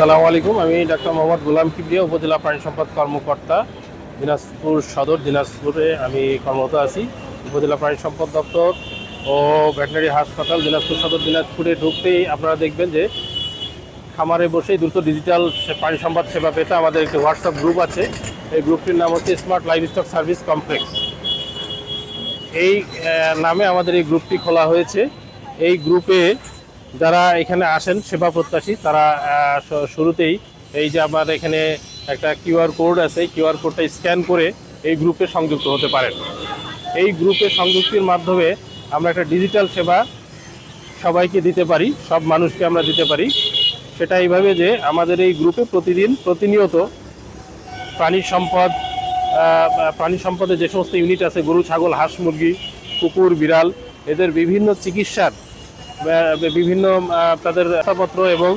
আসসালামু আলাইকুম। আমি ডাক্তার মোহাম্মদ গোলাম কিবরিয়া, উপজেলা প্রাণী সম্পদ কর্মকর্তা, দিনাজপুর সদর, দিনাজপুরে আমি কর্মরত আছি। উপজেলা প্রাণী সম্পদ দপ্তর ও ভেটেনারি হাসপাতাল, দিনাজপুর সদর, দিনাজপুরে ঢুকতেই আপনারা দেখবেন যে খামারে বসেই দ্রুত ডিজিটাল প্রাণী সম্পদ সেবা পেতে আমাদের একটি হোয়াটসঅ্যাপ গ্রুপ আছে। এই গ্রুপটির নাম হচ্ছে smart livestock service complex এই নামে আমাদের এই গ্রুপটি খোলা হয়েছে। এই গ্রুপে যারা এখানে আসেন, সেবা প্রত্যাশী, তারা শুরুতেই এই যে আমার এখানে একটা কিউআর কোড আছে কিউআর কোডটা স্ক্যান করে এই গ্রুপে সংযুক্ত হতে পারেন। এই গ্রুপে সংযুক্তির মাধ্যমে আমরা একটা ডিজিটাল সেবা সবাইকে দিতে পারি, সব মানুষকে আমরা দিতে পারি। সেটা এইভাবে যে আমাদের এই গ্রুপে প্রতিদিন প্রতিনিয়ত প্রাণী সম্পদ প্রাণী সম্পদে যে সমস্ত ইউনিট আছে, গরু, ছাগল, হাঁস, মুরগি, কুকুর, বিড়াল, এদের বিভিন্ন চিকিৎসার বিভিন্ন তাদের পত্র এবং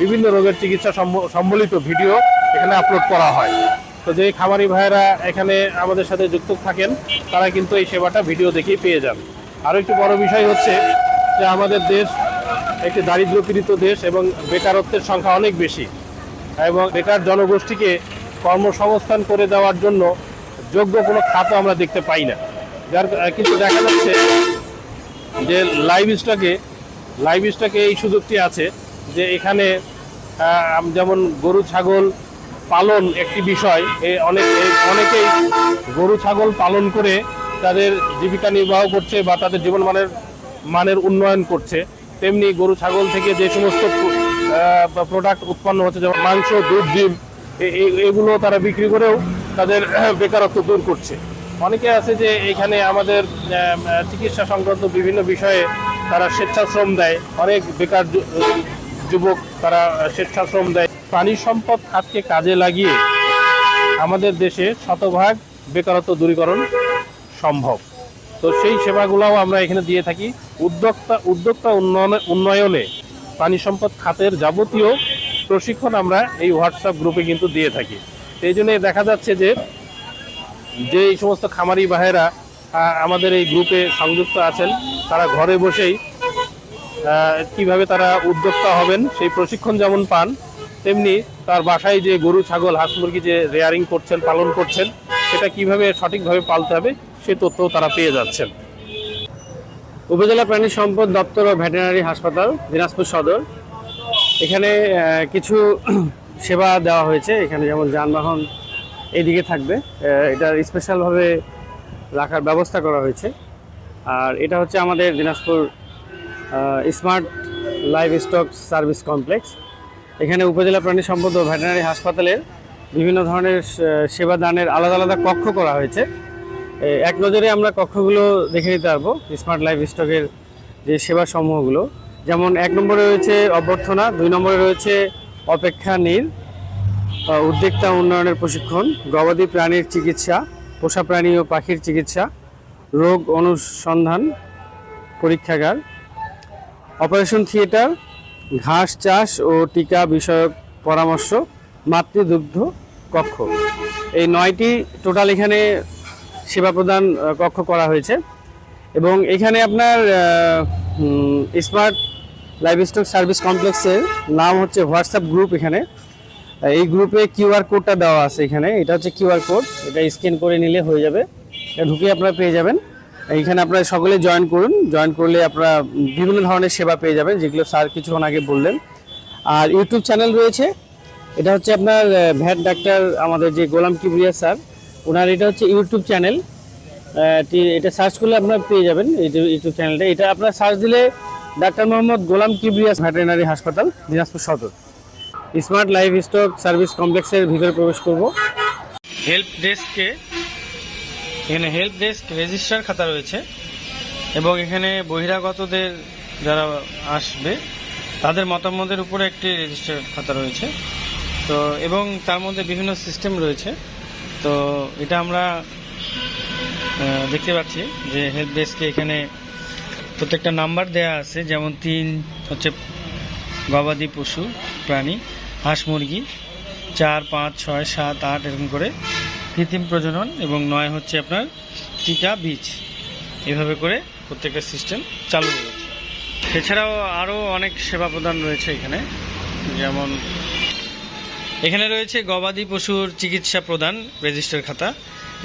বিভিন্ন রোগের চিকিৎসা সম্বলিত ভিডিও এখানে আপলোড করা হয়। তো যে খামারি ভাইয়েরা এখানে আমাদের সাথে যুক্ত থাকেন, তারা কিন্তু এই সেবাটা ভিডিও দেখেই পেয়ে যান। আরও একটি বড় বিষয় হচ্ছে যে আমাদের দেশ একটি দারিদ্র্যপীড়িত দেশ এবং বেকারত্বের সংখ্যা অনেক বেশি এবং বেকার জনগোষ্ঠীকে কর্মসংস্থান করে দেওয়ার জন্য যোগ্য কোনো খাতও আমরা দেখতে পাই না। যার, কিন্তু দেখা যাচ্ছে যে লাইভ স্টকে লাইভ স্টকে এই সুযোগটি আছে যে এখানে যেমন গরু, ছাগল পালন একটি বিষয়। অনেক অনেকেই গরু, ছাগল পালন করে তাদের জীবিকা নির্বাহ করছে বা তাদের জীবন মানের উন্নয়ন করছে। তেমনি গরু, ছাগল থেকে যে সমস্ত প্রোডাক্ট উৎপন্ন হচ্ছে, যেমন মাংস, দুধ, ডিম এগুলো তারা বিক্রি করেও তাদের বেকারত্ব দূর করছে। অনেকে আছে যে এখানে আমাদের চিকিৎসা সংক্রান্ত বিভিন্ন বিষয়ে তারা স্বেচ্ছাশ্রম দেয়। অনেক বেকার যুবক তারা স্বেচ্ছাশ্রম দেয়। প্রাণী সম্পদ খাতকে কাজে লাগিয়ে আমাদের দেশে শতভাগ বেকারত্ব দূরীকরণ সম্ভব। তো সেই সেবাগুলোও আমরা এখানে দিয়ে থাকি। উদ্যোক্তা উদ্যোক্তা উন্নয়নে উন্নয়নে প্রাণী সম্পদ খাতের যাবতীয় প্রশিক্ষণ আমরা এই হোয়াটসঅ্যাপ গ্রুপে কিন্তু দিয়ে থাকি। এই জন্য দেখা যাচ্ছে যে যে এই সমস্ত খামারি আহ, আমাদের এই গ্রুপে সংযুক্ত আছেন। তারা ঘরে বসেই কীভাবে তারা উদ্যোক্তা হবেন, সেই প্রশিক্ষণ যেমন পান, তেমনি তার বাসায় যে গরু, ছাগল, হাঁস মুরগি যে রেয়ারিং করছেন, পালন করছেন, সেটা কীভাবে সঠিকভাবে পালতে হবে, সে তথ্যও তারা পেয়ে যাচ্ছেন। উপজেলা প্রাণী সম্পদ দপ্তর ও ভেটেরিনারি হাসপাতাল, দিনাজপুর সদর। এখানে কিছু সেবা দেওয়া হয়েছে। এখানে যেমন যানবাহন এইদিকে থাকবে। এটার স্পেশালভাবে রাখার ব্যবস্থা করা হয়েছে। আর এটা হচ্ছে আমাদের Dinajpur smart livestock service complex. এখানে উপজেলা প্রাণী সম্পদ ও ভেটেরিনারি হাসপাতালের বিভিন্ন ধরনের সেবা দানের আলাদা আলাদা কক্ষ করা হয়েছে। এক নজরে আমরা কক্ষগুলো দেখে নিতে পারব, স্মার্ট লাইফ স্টকের যে সেবা সমূহগুলো। যেমন এক নম্বরে রয়েছে অভ্যর্থনা, দুই নম্বরে রয়েছে অপেক্ষা নীল উদ্যোক্তা উন্নয়নের প্রশিক্ষণ, গবাদি প্রাণীর চিকিৎসা পোষা প্রাণী ও পাখির চিকিৎসা, রোগ অনুসন্ধান, পরীক্ষাগার, অপারেশন থিয়েটার, ঘাস চাষ ও টিকা বিষয়ক পরামর্শ, মাতৃদুগ্ধ কক্ষ। এই নয়টি টোটাল এখানে সেবা প্রদান কক্ষ করা হয়েছে। এবং এখানে আপনার স্মার্ট লাইভ স্টক সার্ভিস কমপ্লেক্সের নাম হচ্ছে হোয়াটসঅ্যাপ গ্রুপ এখানে। এই গ্রুপে কিউআর কোডটা দেওয়া আছে এখানে। এটা হচ্ছে কিউআর কোড এটা স্ক্যান করে নিলে হয়ে যাবে। এটা ঢুকে আপনারা পেয়ে যাবেন। এইখানে আপনারা সকলে জয়েন করুন। জয়েন করলে আপনারা বিভিন্ন ধরনের সেবা পেয়ে যাবেন, যেগুলো স্যার কিছুক্ষণ আগে বললেন। আর ইউটিউব চ্যানেল রয়েছে। এটা হচ্ছে আপনার ভ্যাট ডাক্তার আমাদের যে গোলাম কিবরিয়া স্যার ওনার এটা হচ্ছে ইউটিউব চ্যানেল এটা সার্চ করলে আপনারা পেয়ে যাবেন ইউটিউব চ্যানেলটা এটা আপনারা সার্চ দিলে ডাক্তার মোহাম্মদ গোলাম কিবরিয়াস ভেটেরিনারি হাসপাতাল, দিনাজপুর সদর। স্মার্ট লাইফ স্টক সার্ভিস কমপ্লেক্সের ভিতরে প্রবেশ করব। হেল্প ডেস্কে এখানে হেল্প ডেস্ক রেজিস্টার খাতা রয়েছে এবং এখানে বহিরাগতদের যারা আসবে, তাদের মতামতের উপরে একটি রেজিস্টার খাতা রয়েছে। তো, এবং তার মধ্যে বিভিন্ন সিস্টেম রয়েছে। তো, এটা আমরা দেখতে পাচ্ছি যে হেল্প ডেস্কে এখানে প্রত্যেকটা নাম্বার দেয়া আছে, যেমন তিন, হচ্ছে গবাদি পশু, প্রাণী, হাঁস মুরগি, চার, পাঁচ, ছয়, সাত, আট, এরকম করে কৃত্রিম প্রজনন এবং নয় হচ্ছে আপনার টিকা বীজ। এভাবে করে প্রত্যেকটা সিস্টেম চালু রয়েছে এছাড়াও আরও অনেক সেবা প্রদান রয়েছে এখানে। যেমন এখানে রয়েছে গবাদি পশুর চিকিৎসা প্রদান, রেজিস্টার খাতা।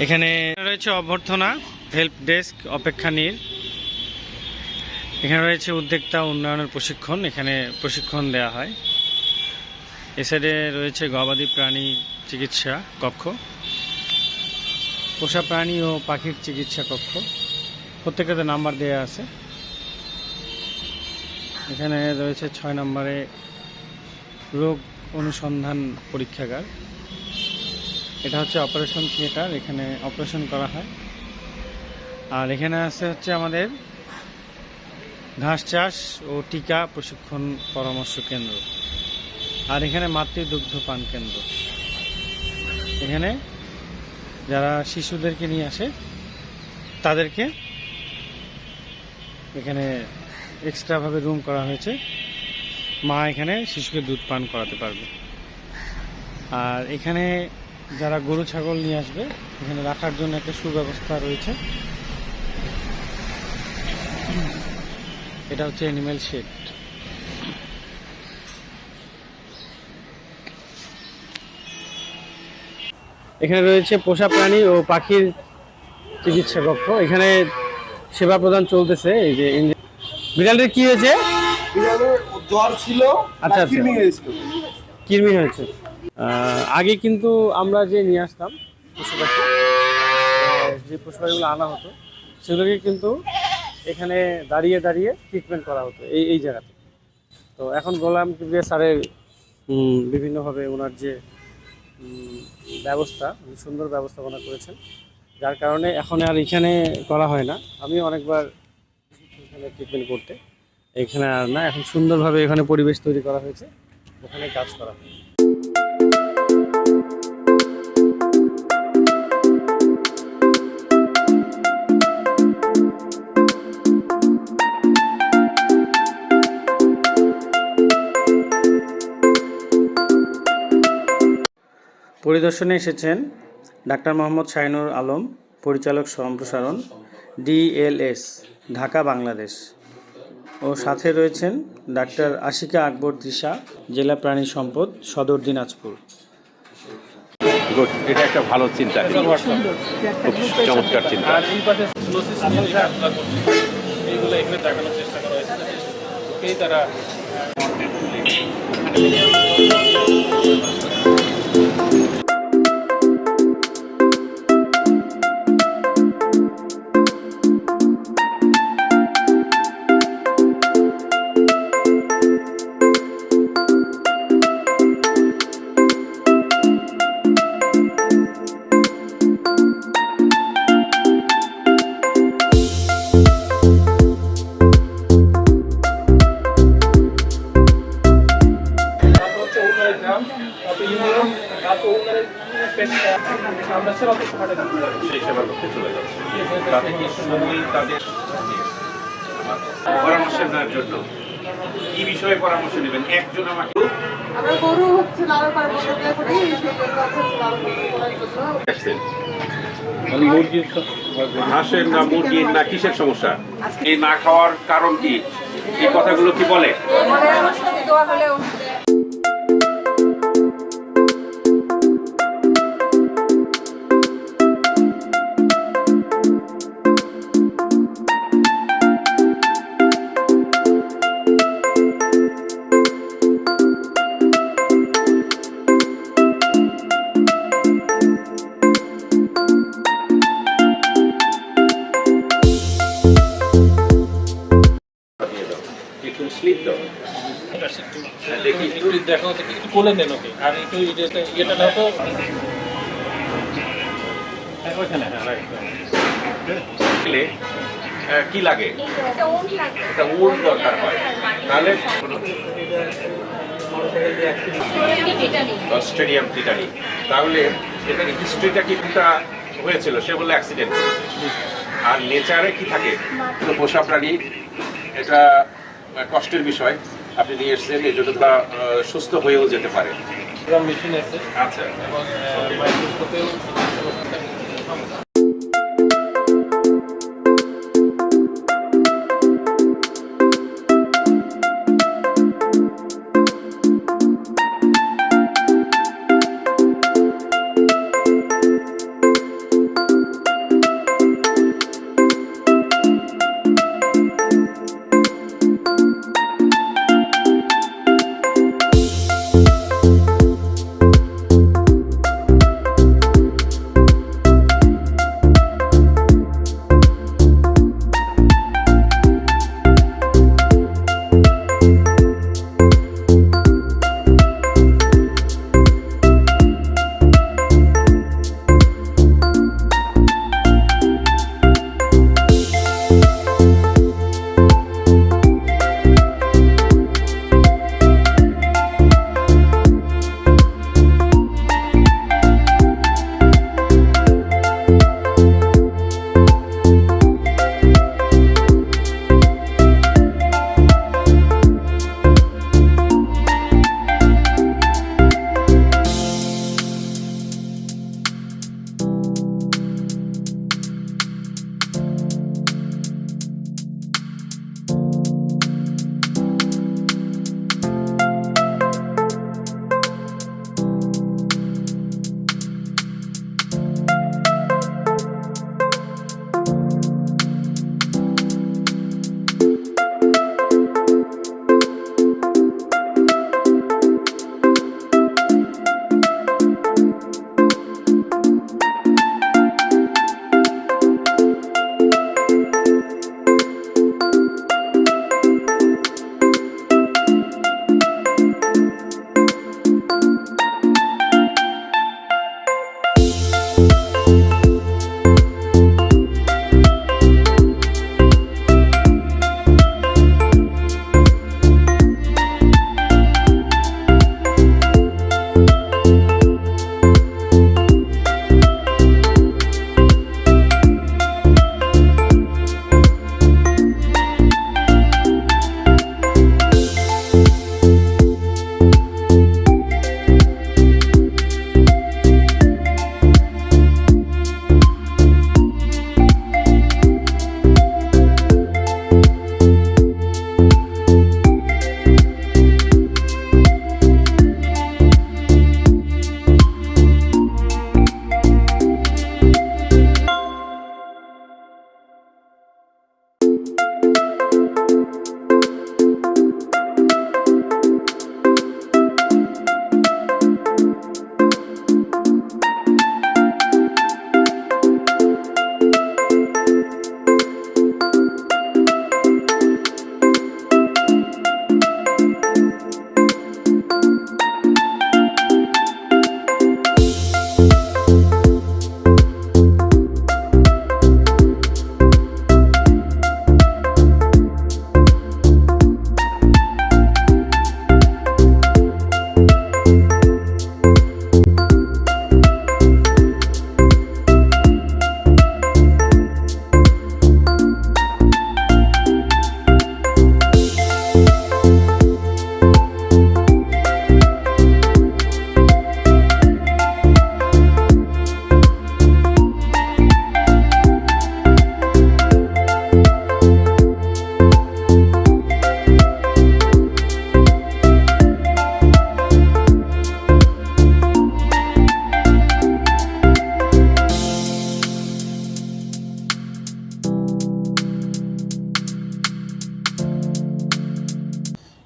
এখানে রয়েছে অভ্যর্থনা, হেল্প ডেস্ক, অপেক্ষা নীর এখানে রয়েছে উদ্যোক্তা উন্নয়নের প্রশিক্ষণ, এখানে প্রশিক্ষণ দেওয়া হয়। এ সাইডে রয়েছে গবাদি প্রাণী চিকিৎসা কক্ষ, পোষা প্রাণী ও পাখির চিকিৎসা কক্ষ। প্রত্যেকটাতে নাম্বার দেওয়া আছে। এখানে রয়েছে ছয় নম্বরে রোগ অনুসন্ধান পরীক্ষাগার। এটা হচ্ছে অপারেশন থিয়েটার, এখানে অপারেশন করা হয়। আর এখানে আছে হচ্ছে আমাদের ঘাস চাষ ও টিকা প্রশিক্ষণ পরামর্শ কেন্দ্র। আর এখানে মাতৃদুগ্ধ পান কেন্দ্র। এখানে যারা শিশুদেরকে নিয়ে আসে, তাদেরকে এখানে এক্সট্রাভাবে রুম করা হয়েছে। মা এখানে শিশুকে দুধ পান করাতে পারবে। আর এখানে যারা গরু, ছাগল নিয়ে আসবে, এখানে রাখার জন্য একটা সুব্যবস্থা রয়েছে। এটা হচ্ছে অ্যানিমেল শেড এখানে রয়েছে পোষা প্রাণী ও পাখির চিকিৎসা কক্ষ। এখানে সেবা প্রদান চলতেছে এই যে বিড়ালটির কি হয়েছে? বিড়ালের জ্বর ছিল আচ্ছা, আচ্ছা। কৃমি হয়েছে। আহ, আগে কিন্তু আমরা যে নিয়ে আসতাম পশু পাখি যে পশু পাখিগুলো আনা হতো সেগুলোকে কিন্তু এখানে দাঁড়িয়ে দাঁড়িয়ে ট্রিটমেন্ট করা হতো এই এই জায়গাতে। তো এখন গোলাম কিবরিয়া স্যারের বিভিন্নভাবে ওনার যে ব্যবস্থা সুন্দর ব্যবস্থাপনা করেছেন, যার কারণে এখন আর এখানে করা হয় না। আমি অনেকবার এখানে ট্রিটমেন্ট করতে, এখানে আর না, এখন সুন্দরভাবে এখানে পরিবেশ তৈরি করা হয়েছে, ওখানে কাজ করা হয় পরিদর্শনে এসেছেন ডাক্তার মোহাম্মদ শাহিনুর আলম পরিচালক সম্প্রসারণ ডিএলএস ঢাকা বাংলাদেশ। ও সাথে রয়েছেন ডাক্তার আশিকা আকবর দিশা জেলা প্রাণী সম্পদ সদর দিনাজপুর। গুড এটা একটা ভালো চিন্তা। খুব চমৎকার চিন্তা। চেষ্টা করা হয়েছে। তারা সেই সেবা করতে চলে যাচ্ছে। তাতে কি সময় তাদের পরামর্শ নেওয়ার জন্য? কি বিষয়ে পরামর্শ নেবেন? একজন আমাকে হাঁসের না মুরগির না কিসের সমস্যা? এই না খাওয়ার কারণ কি? এই কথাগুলো কি বলে? কোলে নেন ওকে। আর একটু ইয়েটা- দাও তো। কি লাগে? একটা উল দরকার হয়। তাহলে স্টেডিয়াম টিটানি তাহলে এটার হিস্ট্রিটা কি কোনটা হয়েছিল সে বলে অ্যাক্সিডেন্ট আর নেচারে কি থাকে? কোনো পোষা প্রাণী এটা কষ্টের বিষয়। আপনি নিয়ে এসছেন এই জন্য তা সুস্থ হয়েও যেতে পারে। মেশিন আছে। আচ্ছা। এবং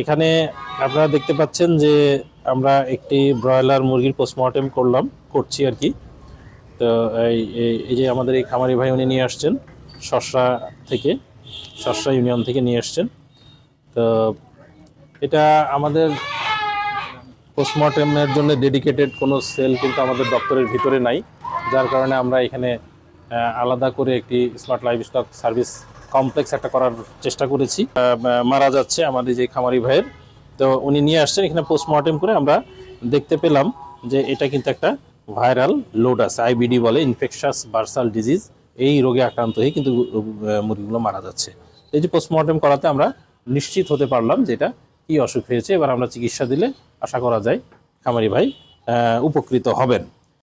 এখানে আপনারা দেখতে পাচ্ছেন যে আমরা একটি ব্রয়লার মুরগির পোস্টমর্টেম করলাম, করছি আর কি। তো এই যে আমাদের এই খামারি ভাই উনি নিয়ে আসছেন, শসরা থেকে, শসরা ইউনিয়ন থেকে নিয়ে আসছেন। তো এটা আমাদের পোস্টমর্টেমের জন্য ডেডিকেটেড কোনো সেল কিন্তু আমাদের দপ্তরের ভিতরে নাই, যার কারণে আমরা এখানে আলাদা করে একটি smart life stock service complex একটা করার চেষ্টা করেছি। মারা যাচ্ছে আমাদের যে খামারি ভাইয়ের। তো উনি নিয়ে আসছেন, এখানে পোস্টমর্টেম করে আমরা দেখতে পেলাম যে এটা কিন্তু একটা ভাইরাল লোড আছে আইবিডি বলে ইনফেকশাস বার্সাল ডিজিজ এই রোগে আক্রান্ত হয়ে কিন্তু মুরগিগুলো মারা যাচ্ছে। এই যে পোস্টমর্টেম করাতে আমরা নিশ্চিত হতে পারলাম যে এটা কি অসুখ হয়েছে। এবার আমরা চিকিৎসা দিলে আশা করা যায় খামারি ভাই উপকৃত হবেন।